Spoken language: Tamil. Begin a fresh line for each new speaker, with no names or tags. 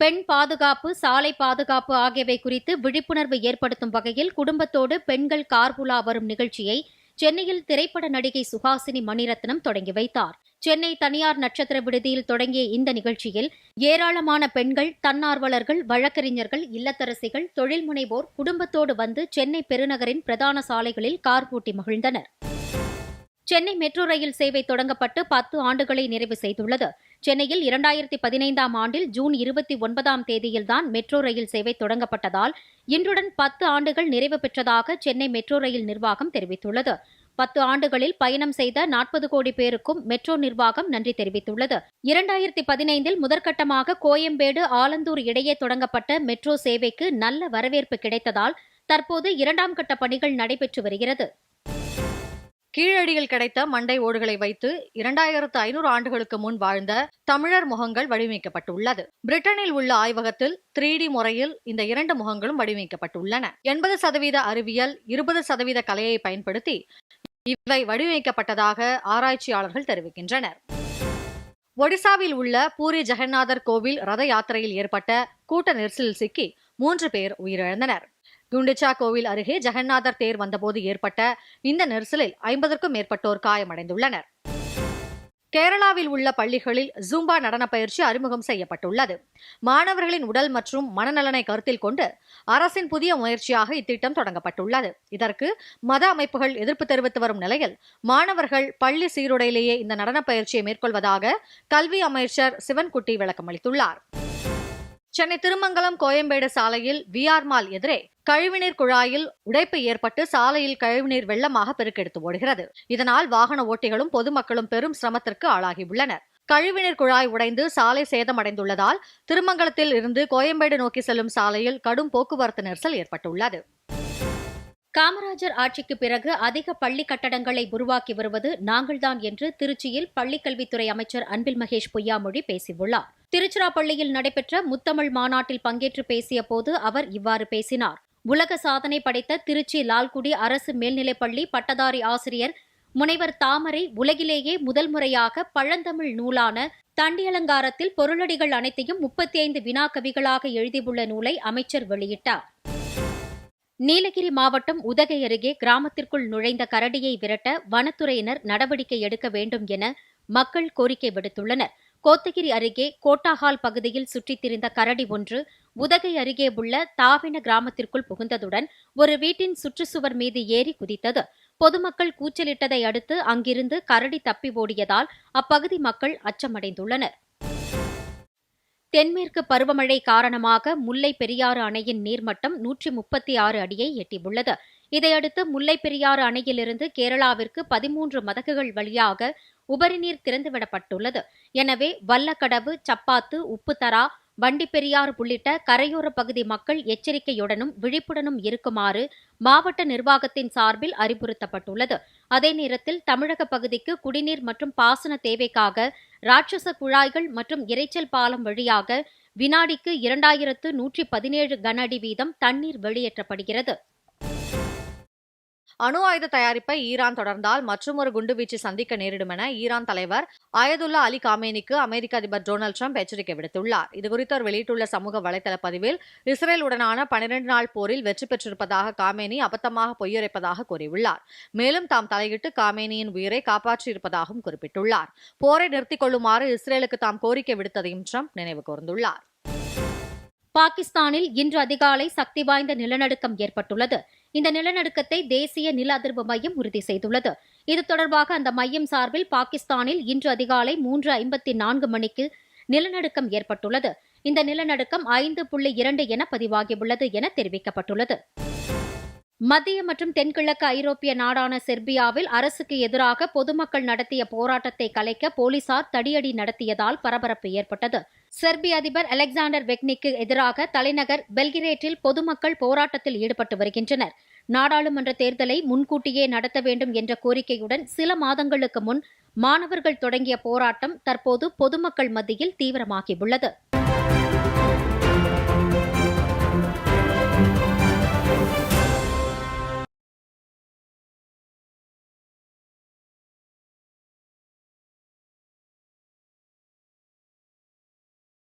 பெண் பாதுகாப்பு சாலை பாதுகாப்பு ஆகியவை குறித்து விழிப்புணர்வு ஏற்படுத்தும் வகையில் குடும்பத்தோடு பெண்கள் கார்புலா வரும் நிகழ்ச்சியை சென்னையில் திரைப்பட நடிகை சுஹாசினி மணிரத்னம் தொடங்கி வைத்தார். சென்னை தனியார் நட்சத்திர விடுதியில் தொடங்கிய இந்த நிகழ்ச்சியில் ஏராளமான பெண்கள் தன்னார்வலர்கள் வழக்கறிஞர்கள் இல்லத்தரசிகள் தொழில் முனைவோர் குடும்பத்தோடு வந்து சென்னை பெருநகரின் பிரதான சாலைகளில் கார் பூட்டி மகிழ்ந்தனர். சென்னை மெட்ரோ ரயில் சேவை தொடங்கப்பட்டு பத்து ஆண்டுகளை நிறைவு செய்துள்ளது. சென்னையில் இரண்டாயிரத்தி பதினைந்தாம் ஆண்டில் ஜூன் இருபத்தி ஒன்பதாம் தேதியில்தான் மெட்ரோ ரயில் சேவை தொடங்கப்பட்டதால் இன்றுடன் பத்து ஆண்டுகள் நிறைவு பெற்றதாக சென்னை மெட்ரோ ரயில் நிர்வாகம் தெரிவித்துள்ளது. பத்து ஆண்டுகளில் பயணம் செய்த நாற்பது கோடி பேருக்கும் மெட்ரோ நிர்வாகம் நன்றி தெரிவித்துள்ளது. இரண்டாயிரத்தி பதினைந்தில் முதற்கட்டமாக கோயம்பேடு ஆலந்தூர் இடையே தொடங்கப்பட்ட மெட்ரோ சேவைக்கு நல்ல வரவேற்பு கிடைத்ததால் தற்போது இரண்டாம் கட்ட பணிகள் நடைபெற்று வருகிறது.
கீழடியில் கிடைத்த மண்டை ஓடுகளை வைத்து இரண்டாயிரத்து ஐநூறு ஆண்டுகளுக்கு முன் வாழ்ந்த தமிழர் முகங்கள் வடிவமைக்கப்பட்டுள்ளது. பிரிட்டனில் உள்ள ஆய்வகத்தில் த்ரீ டி முறையில் இந்த இரண்டு முகங்களும் வடிவமைக்கப்பட்டுள்ளன. எண்பது சதவீத அறிவியல் இருபது சதவீத கலையை பயன்படுத்தி இவை வடிவமைக்கப்பட்டதாக ஆராய்ச்சியாளர்கள் தெரிவிக்கின்றனர். ஒடிசாவில் உள்ள பூரி ஜெகநாதர் கோவில் ரத யாத்திரையில் ஏற்பட்ட கூட்ட நெரிசலில் சிக்கி மூன்று பேர் உயிரிழந்தனர். குண்டிச்சா கோவில் அருகே ஜெகநாதர் தேர் வந்தபோது ஏற்பட்ட இந்த நெரிசலில் ஐம்பதற்கும் மேற்பட்டோர் காயமடைந்துள்ளனர். கேரளாவில் உள்ள பள்ளிகளில் ஜூம்பா நடன பயிற்சி அறிமுகம் செய்யப்பட்டுள்ளது. மாணவர்களின் உடல் மற்றும் மனநலனை கருத்தில் கொண்டு அரசின் புதிய முயற்சியாக இத்திட்டம் தொடங்கப்பட்டுள்ளது. இதற்கு மத அமைப்புகள் எதிர்ப்பு தெரிவித்து வரும் நிலையில் மாணவர்கள் பள்ளி சீருடையிலேயே இந்த நடன பயிற்சியை மேற்கொள்வதாக கல்வி அமைச்சர் சிவன்குட்டி விளக்கமளித்துள்ளார். சென்னை திருமங்கலம் கோயம்பேடு சாலையில் விஆர் மால் எதிரே கழிவுநீர் குழாயில் உடைப்பு ஏற்பட்டு சாலையில் கழிவுநீர் வெள்ளமாக பெருக்கெடுத்து ஓடுகிறது. இதனால் வாகன ஓட்டிகளும் பொதுமக்களும் பெரும் சிரமத்திற்கு ஆளாகியுள்ளனர். கழிவுநீர் குழாய் உடைந்து சாலை சேதமடைந்துள்ளதால் திருமங்கலத்தில் இருந்து கோயம்பேடு நோக்கி செல்லும் சாலையில் கடும் போக்குவரத்து நெரிசல் ஏற்பட்டுள்ளது.
காமராஜர் ஆட்சிக்கு பிறகு அதிக பள்ளி கட்டடங்களை உருவாக்கி வருவது நாங்கள்தான் என்று திருச்சியில் பள்ளிக்கல்வித்துறை அமைச்சர் அன்பில் மகேஷ் பொய்யாமொழி பேசியுள்ளார். திருச்சிராப்பள்ளியில் நடைபெற்ற முத்தமிழ் மாநாட்டில் பங்கேற்று பேசிய போது அவர் இவ்வாறு பேசினார். உலக சாதனை படைத்த திருச்சி லால்குடி அரசு மேல்நிலைப்பள்ளி பட்டதாரி ஆசிரியர் முனைவர் தாமரை உலகிலேயே முதல் முறையாக பழந்தமிழ் நூலான தண்டியலங்காரத்தில் பொருளடிகள் அனைத்தையும் முப்பத்தி ஐந்து வினாக்கவிகளாக எழுதியுள்ள நூலை அமைச்சர் வெளியிட்டார். நீலகிரி மாவட்டம் உதகை அருகே கிராமத்திற்குள் நுழைந்த கரடியை விரட்ட வனத்துறையினர் நடவடிக்கை எடுக்க வேண்டும் என மக்கள் கோரிக்கை விடுத்துள்ளனர். கோத்தகிரி அருகே கோட்டாஹால் பகுதியில் சுற்றித் திரிந்த கரடி ஒன்று உதகை அருகே உள்ள தாவின கிராமத்திற்குள் புகுந்ததுடன் ஒரு வீட்டின் சுற்றுச்சுவர் மீது ஏறி குதித்தது. பொதுமக்கள் கூச்சலிட்டதை அடுத்து அங்கிருந்து கரடி தப்பி ஓடியதால் அப்பகுதி மக்கள் அச்சமடைந்துள்ளனர். தென்மேற்கு பருவமழை காரணமாக முல்லை பெரியாறு அணையின் நீர்மட்டம் நூற்றி முப்பத்தி ஆறு அடியை எட்டியுள்ளது. இதையடுத்து முல்லை பெரியாறு அணையிலிருந்து கேரளாவிற்கு பதிமூன்று மதகுகள் வழியாக உபரிநீர் திறந்துவிடப்பட்டுள்ளது. எனவே வல்லக்கடவு சப்பாத்து உப்புத்தரா வண்டிப்பெரியாறு உள்ளிட்ட கரையோர பகுதி மக்கள் எச்சரிக்கையுடனும் விழிப்புடனும் இருக்குமாறு மாவட்ட நிர்வாகத்தின் சார்பில் அறிவுறுத்தப்பட்டுள்ளது. அதே நேரத்தில் தமிழக பகுதிக்கு குடிநீர் மற்றும் பாசன தேவைக்காக ராட்சச குழாய்கள் மற்றும் இரைச்சல் பாலம் வழியாக வினாடிக்கு இரண்டாயிரத்து நூற்றி பதினேழு கன அடி வீதம் தண்ணீர் வெளியேற்றப்படுகிறது.
அணு ஆயுத தயாரிப்பை ஈரான் தொடர்ந்தால் மற்றொரு குண்டுவீச்சு சந்திக்க நேரிடும் என ஈரான் தலைவர் அயதுல்லா அலி காமேனிக்கு அமெரிக்க அதிபர் டொனால்டு ட்ரம்ப் எச்சரிக்கை விடுத்துள்ளார். இதுகுறித்து அவர் வெளியிட்டுள்ள சமூக வலைதள பதிவில் இஸ்ரேல் உடனான பனிரெண்டு நாள் போரில் வெற்றி பெற்றிருப்பதாக காமேனி அபத்தமாக பொய்யுரைப்பதாக கூறியுள்ளார். மேலும் தாம் தலையிட்டு காமேனியின் உயிரை காப்பாற்றியிருப்பதாகவும் குறிப்பிட்டுள்ளார். போரை நிறுத்திக் கொள்ளுமாறு இஸ்ரேலுக்கு தாம் கோரிக்கை விடுத்ததையும் ட்ரம்ப் நினைவு கூர்ந்துள்ளார்.
பாகிஸ்தானில் இன்று அதிகாலை சக்தி வாய்ந்த நிலநடுக்கம் ஏற்பட்டுள்ளது. இந்த நிலநடுக்கத்தை தேசிய நில அதிர்வு மையம் உறுதி செய்துள்ளது. இது தொடர்பாக அந்த மையம் சார்பில் பாகிஸ்தானில் இன்று அதிகாலை மூன்று ஐம்பத்தி நான்கு மணிக்கு நிலநடுக்கம் ஏற்பட்டுள்ளது. இந்த நிலநடுக்கம் ஐந்து புள்ளி இரண்டு என பதிவாகியுள்ளது என தெரிவிக்கப்பட்டுள்ளது. மத்திய மற்றும் தென்கிழக்கு ஐரோப்பிய நாடான செர்பியாவில் அரசுக்கு எதிராக பொதுமக்கள் நடத்திய போராட்டத்தை கலைக்க போலீசார் தடியடி நடத்தியதால் பரபரப்பு ஏற்பட்டது. செர்பிய அதிபர் அலெக்சாண்டர் வெக்னிக்கு எதிராக தலைநகர் பெல்கிரேட்டில் பொதுமக்கள் போராட்டத்தில் ஈடுபட்டு வருகின்றனர். நாடாளுமன்ற தேர்தலை முன்கூட்டியே நடத்த வேண்டும் என்ற கோரிக்கையுடன் சில மாதங்களுக்கு முன் மாணவர்கள் தொடங்கிய போராட்டம் தற்போது பொதுமக்கள் மத்தியில் தீவிரமாகியுள்ளது.